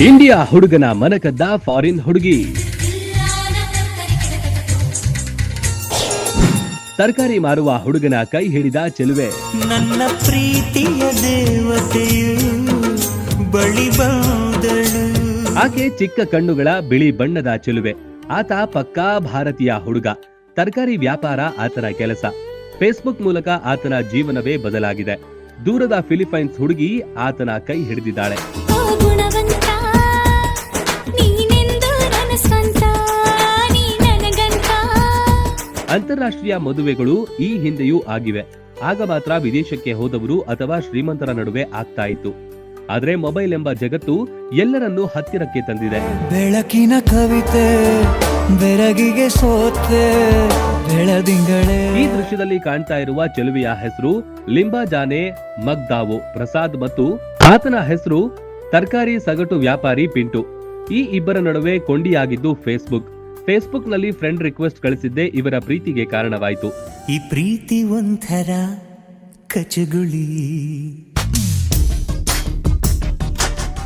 India ಹುಡುಗನ ಮನಕದ್ದ foreign ಹುಡುಗಿ. ತರಕಾರಿ ಮಾರುವ ಹುಡುಗನ ಕೈ ಹಿಡಿದ ಚೆಲುವೆ. ನನ್ನ ಪ್ರೀತಿಯ ದೇವತೆಯು ಬಳಿ ಬಂದಳು. ಆಕೆ ಚಿಕ್ಕ ಕಣ್ಣುಗಳ ಬಿಳಿ ಬಣ್ಣದ ಚೆಲುವೆ. ಆತ ಪಕ್ಕಾ ಭಾರತೀಯ ಹುಡುಗ. ತರಕಾರಿ ವ್ಯಾಪಾರ ಆತನ ಕೆಲಸ. ಫೇಸ್ಬುಕ್ ಮೂಲಕ ಆತನ ಜೀವನವೇ ಬದಲಾಗಿದೆ. ದೂರದ ಫಿಲಿಪೈನ್ಸ್ ಹುಡುಗಿ ಆತನ ಕೈ ಹಿಡಿದಿದ್ದಾಳೆ. ಅಂತಾರಾಷ್ಟ್ರೀಯ ಮದುವೆಗಳು ಈ ಹಿಂದೆಯೂ ಆಗಿವೆ. ಆಗ ಮಾತ್ರ ವಿದೇಶಕ್ಕೆ ಹೋದವರು ಅಥವಾ ಶ್ರೀಮಂತರ ನಡುವೆ ಆಗ್ತಾ ಇತ್ತು. ಆದ್ರೆ ಮೊಬೈಲ್ ಎಂಬ ಜಗತ್ತು ಎಲ್ಲರನ್ನೂ ಹತ್ತಿರಕ್ಕೆ ತಂದಿದೆ. ಬೆಳಕಿನ ಕವಿತೆ ಬೆರಗಿಗೆ ಸೋತೆ ಬೆಳದಿಂಗಳೇ. ಈ ದೃಶ್ಯದಲ್ಲಿ ಕಾಣ್ತಾ ಇರುವ ಚೆಲುವೆಯ ಹೆಸರು ಲಿಂಬಾಜಾನೆ ಮಗ್ದಾವು ಮಗ್ದಾವೋ ಪ್ರಸಾದ್ ಮತ್ತು ಆತನ ಹೆಸರು ತರಕಾರಿ ಸಗಟು ವ್ಯಾಪಾರಿ ಪಿಂಟು. ಈ ಇಬ್ಬರ ನಡುವೆ ಕೊಂಡಿಯಾಗಿದ್ದು ಫೇಸ್ಬುಕ್ ಫೇಸ್ಬುಕ್ನಲ್ಲಿ ಫ್ರೆಂಡ್ ರಿಕ್ವೆಸ್ಟ್ ಕಳಿಸಿದ್ದೆ ಇವರ ಪ್ರೀತಿಗೆ ಕಾರಣವಾಯಿತು. ಈ ಪ್ರೀತಿ ಒಂಥರ ಕಚಗುಳಿ.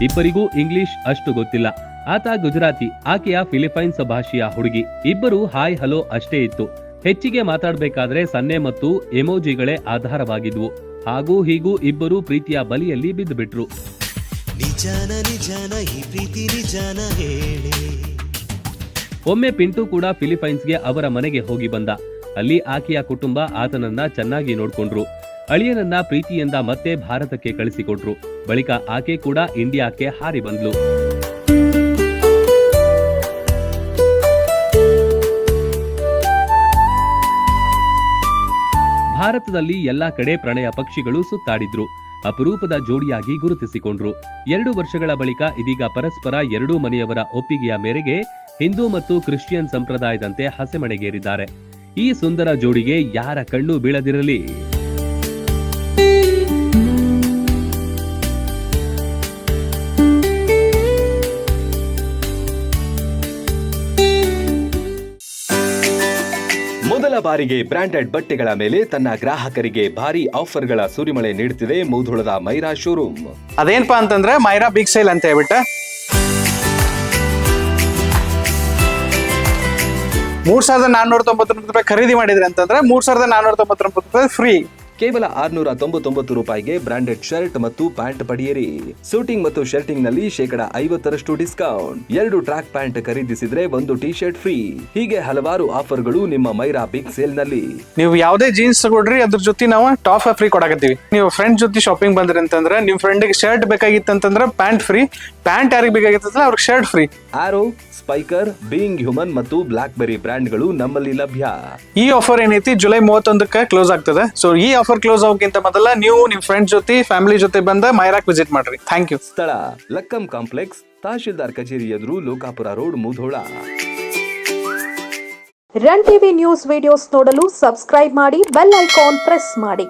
ಇಬ್ಬರಿಗೂ ಇಂಗ್ಲಿಷ್ ಅಷ್ಟು ಗೊತ್ತಿಲ್ಲ. ಆತ ಗುಜರಾತಿ ಆಕೆಯ ಫಿಲಿಪೈನ್ಸ್ ಭಾಷೆಯ ಹುಡುಗಿ. ಇಬ್ಬರು ಹಾಯ್ ಹಲೋ ಅಷ್ಟೇ ಇತ್ತು. ಹೆಚ್ಚಿಗೆ ಮಾತಾಡಬೇಕಾದ್ರೆ ಸನ್ನೆ ಮತ್ತು ಎಮೋಜಿಗಳೇ ಆಧಾರವಾಗಿದ್ವು. ಹಾಗೂ ಹೀಗೂ ಇಬ್ಬರು ಪ್ರೀತಿಯ ಬಲಿಯಲ್ಲಿ ಬಿದ್ದುಬಿಟ್ರು. ನಿಜಾನ ನಿಜಾನ ಈ ಪ್ರೀತಿ ನಿಜಾನ ಹೇಳಿ. ಒಮ್ಮೆ ಪಿಂಟು ಕೂಡ ಫಿಲಿಪೈನ್ಸ್ಗೆ ಅವರ ಮನೆಗೆ ಹೋಗಿ ಬಂದ. ಅಲ್ಲಿ ಆಕೆಯ ಕುಟುಂಬ ಆತನನ್ನ ಚೆನ್ನಾಗಿ ನೋಡ್ಕೊಂಡ್ರು. ಅಳಿಯನನ್ನ ಪ್ರೀತಿಯಿಂದ ಮತ್ತೆ ಭಾರತಕ್ಕೆ ಕಳಿಸಿಕೊಟ್ರು. ಬಳಿಕ ಆಕೆ ಕೂಡ ಇಂಡಿಯಾಕ್ಕೆ ಹಾರಿ ಬಂದ್ಲು. ಭಾರತದಲ್ಲಿ ಎಲ್ಲಾ ಕಡೆ ಪ್ರಣಯ ಪಕ್ಷಿಗಳು ಸುತ್ತಾಡಿದ್ರು. ಅಪರೂಪದ ಜೋಡಿಯಾಗಿ ಗುರುತಿಸಿಕೊಂಡ್ರು. ಎರಡು ವರ್ಷಗಳ ಬಳಿಕ ಇದೀಗ ಪರಸ್ಪರ ಎರಡೂ ಮನೆಯವರ ಒಪ್ಪಿಗೆಯ ಮೇರೆಗೆ ಹಿಂದೂ ಮತ್ತು ಕ್ರಿಶ್ಚಿಯನ್ ಸಂಪ್ರದಾಯದಂತೆ ಹಸೆಮಣೆಗೇರಿದ್ದಾರೆ. ಈ ಸುಂದರ ಜೋಡಿಗೆ ಯಾರ ಕಣ್ಣು ಬೀಳದಿರಲಿ. ಮೊದಲ ಬಾರಿಗೆ ಬ್ರಾಂಡೆಡ್ ಬಟ್ಟೆಗಳ ಮೇಲೆ ತನ್ನ ಗ್ರಾಹಕರಿಗೆ ಭಾರಿ ಆಫರ್ಗಳ ಸುರಿಮಳೆ ನೀಡುತ್ತಿದೆ ಮೂಧುಳದ ಮೈರಾ ಶೋರೂಮ್. ಅದೇನಪ್ಪ ಅಂತಂದ್ರೆ ಮೈರಾ ಬಿಗ್ ಸೇಲ್ ಅಂತ ಹೇಳ್ಬಿಟ್ಟ. ಮೂರ್ ಸಾವಿರದ ನಾನ್ನೂರ ತೊಂಬತ್ತೊಂಬತ್ತು ರೂಪಾಯಿ ಖರೀದಿ ಮಾಡಿದ್ರೆ ಅಂತಂದ್ರೆ ಮೂರ್ ಸಾವಿರದ ನಾನ್ನೂರ ತೊಂಬತ್ತೊಂಬತ್ತು ರೂಪಾಯಿ ಫ್ರೀ ಕೇವಲ ಆರ್ನೂರ ತೊಂಬತ್ತೊಂಬತ್ತು ರೂಪಾಯಿಗೆ ಬ್ರಾಂಡೆಡ್ ಶರ್ಟ್ ಮತ್ತು ಪ್ಯಾಂಟ್ ಪಡೆಯಿರಿ. ಸೂಟಿಂಗ್ ಮತ್ತು ಶರ್ಟಿಂಗ್ನಲ್ಲಿ ಶೇಕಡ ಐವತ್ತರಷ್ಟು ಡಿಸ್ಕೌಂಟ್. ಎರಡು ಟ್ರ್ಯಾಕ್ ಪ್ಯಾಂಟ್ ಖರೀದಿಸಿದ್ರೆ ಒಂದು ಟಿ ಶರ್ಟ್ ಫ್ರೀ. ಹೀಗೆ ಹಲವಾರು ಆಫರ್ಗಳು ನಿಮ್ಮ ಮೈರಾ ಬಿಗ್ ಸೇಲ್ನಲ್ಲಿ ನೀವು ಯಾವುದೇ ಜೀನ್ಸ್ ತಗೊಳ್ರಿ ಅದ್ರ ಜೊತೆ ನಾವು ಟಾಪ್ ಫ್ರೀ ಕೊಡಕತ್ತೀವಿ. ನೀವು ಫ್ರೆಂಡ್ ಜೊತೆ ಶಾಪಿಂಗ್ ಬಂದ್ರಿ ಅಂತಂದ್ರೆ ನಿಮ್ ಫ್ರೆಂಡ್ಗೆ ಶರ್ಟ್ ಬೇಕಾಗಿತ್ತು ಅಂತಂದ್ರೆ ಪ್ಯಾಂಟ್ ಫ್ರೀ. ಪ್ಯಾಂಟ್ ಯಾರಿಗೆ ಬೇಕಾಗಿತ್ತಂದ್ರೆ ಅವ್ರಿಗೆ shirt free. Arrow Spykar Being Human ಮತ್ತು ಬ್ಲಾಕ್ ಬೆರಿ ಬ್ರ್ಯಾಂಡ್ಗಳು ನಮ್ಮಲ್ಲಿ ಲಭ್ಯ. ಈ ಆಫರ್ ಏನೈತಿ? ಜುಲೈ ಮೂವತ್ತೊಂದಕ್ಕೆ ಕ್ಲೋಸ್ ಆಗ್ತದೆ. ಸೊ ಈ ಆಫರ್ ಕ್ಲೋಸ್ ಆಗೋಕ್ಕಿಂತ ಮೊದಲ ನೀವು ನಿಮ್ ಫ್ರೆಂಡ್ ಜೊತೆ ಫ್ಯಾಮಿಲಿ ಜೊತೆ ಬಂದ ಮೈರಾಕ್ ವಿಸಿಟ್ ಮಾಡ್ರಿ. ಥ್ಯಾಂಕ್ ಯು ಸ್ಥಳ ಲಕ್ಕಂ ಕಾಂಪ್ಲೆಕ್ಸ್ ತಹಶೀಲ್ದಾರ್ ಕಚೇರಿ ಎದುರು Lokapura road Mudhol. Run TV news videos ನೋಡಲು ಸಬ್ಸ್ಕ್ರೈಬ್ ಮಾಡಿ ಬೆಲ್ ಐಕಾನ್ ಪ್ರೆಸ್ ಮಾಡಿ.